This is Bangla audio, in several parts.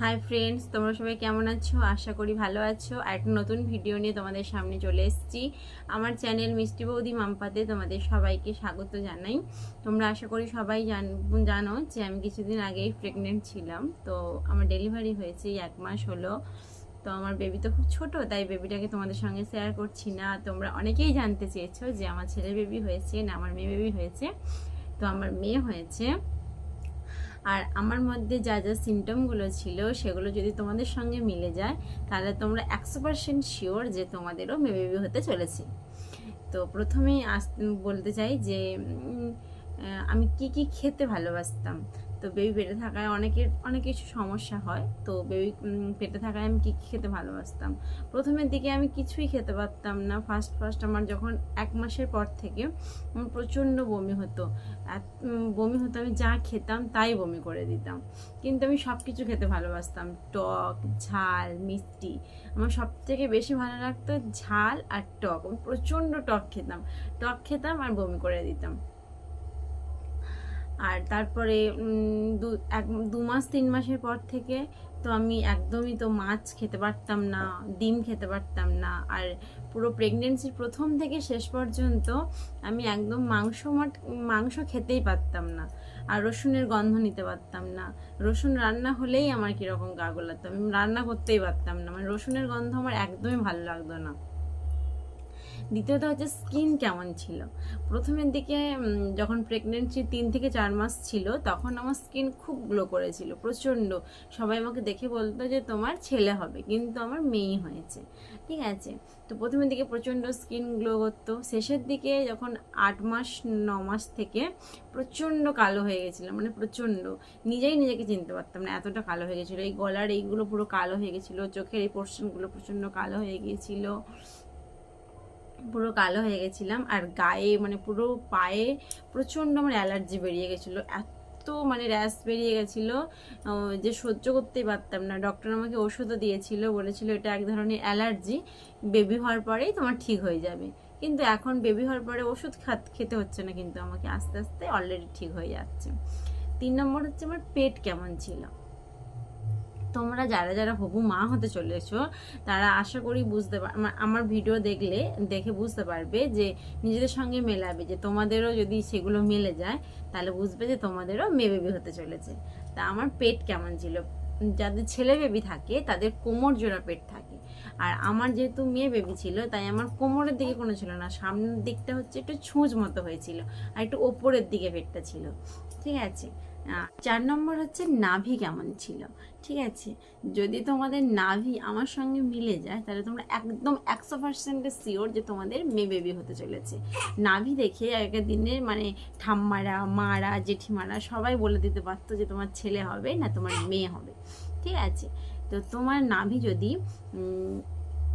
হাই ফ্রেন্ডস তোমরা সবাই কেমন আছো? আশা করি ভালো আছো। একটা নতুন ভিডিও নিয়ে তোমাদের সামনে চলে এসেছি। আমার চ্যানেল মিষ্টি বৌদি মাম্পাতে তোমাদের সবাইকে স্বাগত জানাই। তোমরা আশা করি সবাই জান, জানো যে আমি কিছুদিন আগেই প্রেগনেন্ট ছিলাম। তো আমার ডেলিভারি হয়েছে এক মাস হলো। তো আমার বেবি তো খুব ছোট, তাই বেবিটাকে তোমাদের সঙ্গে শেয়ার করছি না। তোমরা অনেকেই জানতে চেয়েছো যে আমার ছেলে বেবি হয়েছে না আমার মেয়ে বেবি হয়েছে। তো আমার মেয়ে হয়েছে। আর আমার মধ্যে যা যা সিমটমগুলো ছিল, সেগুলো যদি তোমাদের সঙ্গে মিলে যায়, তাহলে তোমরা একশো পার্সেন্ট শিওর যে তোমাদেরও মেবেবি হতে চলেছে। তো প্রথমেই আস বলতে চাই যে আমি কি কি খেতে ভালোবাসতাম? তো বেবি পেটে থাকায় অনেকের, অনেক কিছু সমস্যা হয়। তো বেবি পেটে থাকায় আমি কী কী খেতে ভালোবাসতাম? প্রথমের দিকে আমি কিছুই খেতে পারতাম না। ফার্স্ট ফার্স্ট আমার যখন এক মাসের পর থেকে আমার প্রচণ্ড বমি হতো। বমি হতো, আমি যা খেতাম তাই বমি করে দিতাম। কিন্তু আমি সব কিছু খেতে ভালোবাসতাম। টক, ঝাল, মিষ্টি। আমার সব থেকে বেশি ভালো লাগতো ঝাল আর টক। আমি প্রচণ্ড টক খেতাম। টক খেতাম আর বমি করে দিতাম। আর তারপরে দু, এক, দু মাস, তিন মাসের পর থেকে তো আমি একদমই তো মাছ খেতে পারতাম না, ডিম খেতে পারতাম না। আর পুরো প্রেগনেন্সির প্রথম থেকে শেষ পর্যন্ত আমি একদম মাংস মাট, মাংস খেতেই পারতাম না। আর রসুনের গন্ধ নিতে পারতাম না। রসুন রান্না হলেই আমার কীরকম গা গোলাতো। আমি রান্না করতেই পারতাম না। মানে রসুনের গন্ধ আমার একদমই ভালো লাগতো না। দ্বিতীয়ত হচ্ছে স্কিন কেমন ছিল? প্রথমের দিকে যখন প্রেগনেন্সি তিন থেকে চার মাস ছিল, তখন আমার স্কিন খুব গ্লো করেছিল, প্রচণ্ড। সবাই আমাকে দেখে বলতো যে, তোমার ছেলে হবে। কিন্তু আমার মেয়ে হয়েছে। ঠিক আছে? তো প্রথমের দিকে প্রচণ্ড স্কিন গ্লো করতো। শেষের দিকে যখন আট মাস, ন মাস থেকে প্রচণ্ড কালো হয়ে গেছিল মানে প্রচণ্ড। নিজেই নিজেকে চিনতে পারতাম না, এতটা কালো হয়ে গেছিল। এই গলার এইগুলো পুরো কালো হয়ে গেছিল, চোখের এই পোর্শনগুলো প্রচণ্ড কালো হয়ে গিয়েছিল। পুরো কালো হয়ে গেছিলাম আর গায়ে মানে পুরো পায়ে প্রচণ্ড আমার অ্যালার্জি বেরিয়ে গেছিল। এত মানে র্যাশ বেরিয়ে গেছিল যে সহ্য করতেই পারতাম না। ডক্টর আমাকে ওষুধও দিয়েছিল, বলেছিল এটা এক ধরনের অ্যালার্জি। বেবি হওয়ার পরেই তোমার ঠিক হয়ে যাবে। কিন্তু এখন বেবি হওয়ার পরে ওষুধ খাত, খেতে হচ্ছে না কিন্তু আমাকে আস্তে আস্তে অলরেডি ঠিক হয়ে যাচ্ছে। তিন নম্বর হচ্ছে আমার পেট কেমন ছিল। তোমরা যারা যারা হবু মা হতে চলেছো, তারা আশা করি বুঝতে পার আমা- আমার ভিডিও দেখলে, দেখে বুঝতে পারবে যে নিজেদের সঙ্গে মেলাবে, যে তোমাদেরও যদি সেগুলো মেলে যায়, তাহলে বুঝবে যে তোমাদেরও মেয়ে বেবি হতে চলেছে। তা আমার পেট কেমন ছিল? যাদের ছেলে বেবি থাকে, তাদের কোমর জোড়া পেট থাকে। আর আমার যেহেতু মেয়ে বেবি ছিল, তাই আমার কোমরের দিকে কোনো ছিল না, সামনের দিকটা হচ্ছে একটু ছুঁচ মতো হয়েছিল, আর একটু ওপরের দিকে পেটটা ছিল। ঠিক আছে? চার নম্বর হচ্ছে নাভি কেমন ছিল? ঠিক আছে? যদি তোমাদের নাভি আমার সঙ্গে মিলে যায়, তাহলে তোমরা একদম একশো পার্সেন্টে শিওর যে তোমাদের মেয়ে বেবি হতে চলেছে। নাভি দেখে আগের দিনের মানে ঠাম্মারা, মারা, জেঠিমারা সবাই বলে দিতে পারতো যে তোমার ছেলে হবে না তোমার মেয়ে হবে। ঠিক আছে? তো তোমার নাভি যদি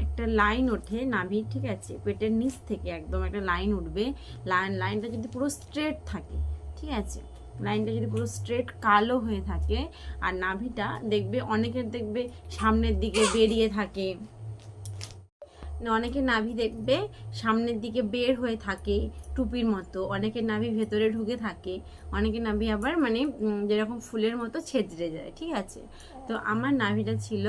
একটা লাইন ওঠে, নাভি, ঠিক আছে? পেটের নিচ থেকে একদম একটা লাইন উঠবে। লাইন লাইনটা যদি পুরো স্ট্রেট থাকে, ঠিক আছে? লাইনটা যদি পুরো স্ট্রেট কালো হয়ে থাকে, আর নাভিটা দেখবে, অনেকের দেখবে সামনের দিকে বেরিয়ে থাকে। না, অনেকের নাভি দেখবে সামনের দিকে বের হয়ে থাকে টুপির মতো অনেকের নাভি ভেতরে ঢুকে থাকে অনেকের নাভি আবার মানে যেরকম ফুলের মতো ছেদরে যায় ঠিক আছে? তো আমার নাভিটা ছিল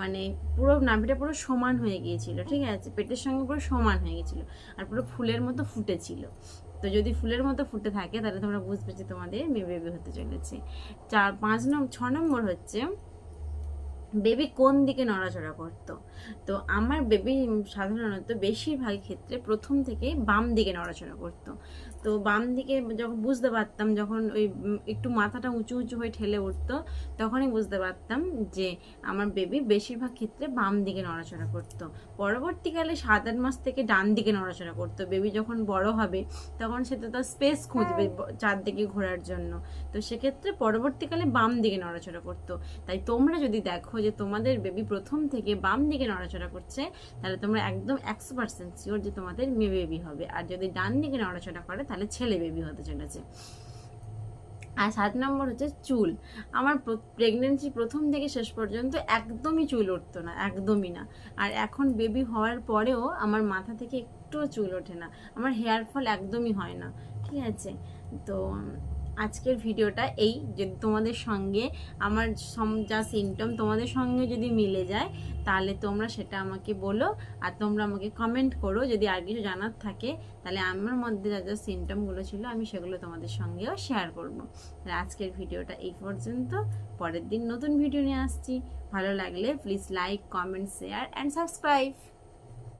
মানে পুরো নাভিটা পুরো সমান হয়ে গিয়েছিল ঠিক আছে? পেটের সঙ্গে পুরো সমান হয়ে গেছিল আর পুরো ফুলের মতো ফুটেছিল। তো যদি ফুলের মতো ফুটে থাকে তাহলে তোমরা বুঝবে যে তোমাদের মেয়ে বেবি হতে চলেছে। চার পাঁচ নম্বর ছ নম্বর হচ্ছে বেবি কোন দিকে নড়াচড়া করত? তো আমার বেবি সাধারণত বেশিরভাগ ক্ষেত্রে প্রথম থেকে বাম দিকে নড়াচড়া করতো। তো বাম দিকে যখন বুঝতে পারতাম যখন ওই একটু মাথাটা উঁচু উঁচু হয়ে ঠেলে উঠতো তখনই বুঝতে পারতাম যে আমার বেবি বেশিরভাগ ক্ষেত্রে বাম দিকে নড়াচড়া করতো। পরবর্তীকালে সাত আট মাস থেকে ডান দিকে নড়াচড়া করতো। বেবি যখন বড় হবে তখন সে তো তার স্পেস খুঁজবে চারদিকে ঘোরার জন্য। তো সেক্ষেত্রে পরবর্তীকালে বাম দিকে নড়াচড়া করতো। তাই তোমরা যদি দেখো যে তোমাদের বেবি প্রথম থেকে বাম দিকে নড়াচড়া করছে তাহলে তোমরা একদম একশো পার্সেন্ট শিওর যে তোমাদের মেয়ে বেবি হবে। আর যদি ডান দিকে নড়াচড়া করে তাহলে ছেলে বেবি হতে চলেছে। আর সাত নম্বর হচ্ছে চুল। আমার প্রেগনেন্সি প্রথম থেকে শেষ পর্যন্ত একদমই চুল উঠতো না, একদমই না। আর এখন বেবি হওয়ার পরেও আমার মাথা থেকে একটুও চুল ওঠে না। আমার হেয়ার ফল একদমই হয় না। ঠিক আছে? তো আজকের ভিডিওটা এই, যদি তোমাদের সঙ্গে আমার যা সিমটম তোমাদের সঙ্গে যদি মিলে যায়, তাহলে তোমরা সেটা আমাকে বলো আর তোমরা আমাকে কমেন্ট করো। যদি আর কিছু জানার থাকে, তাহলে আমার মধ্যে যা যা সিমটমগুলো ছিল, আমি সেগুলো তোমাদের সঙ্গেও শেয়ার করব। তাহলে আজকের ভিডিওটা এই পর্যন্ত। পরের দিন নতুন ভিডিও নিয়ে আসছি। ভালো লাগলে please like comment share and subscribe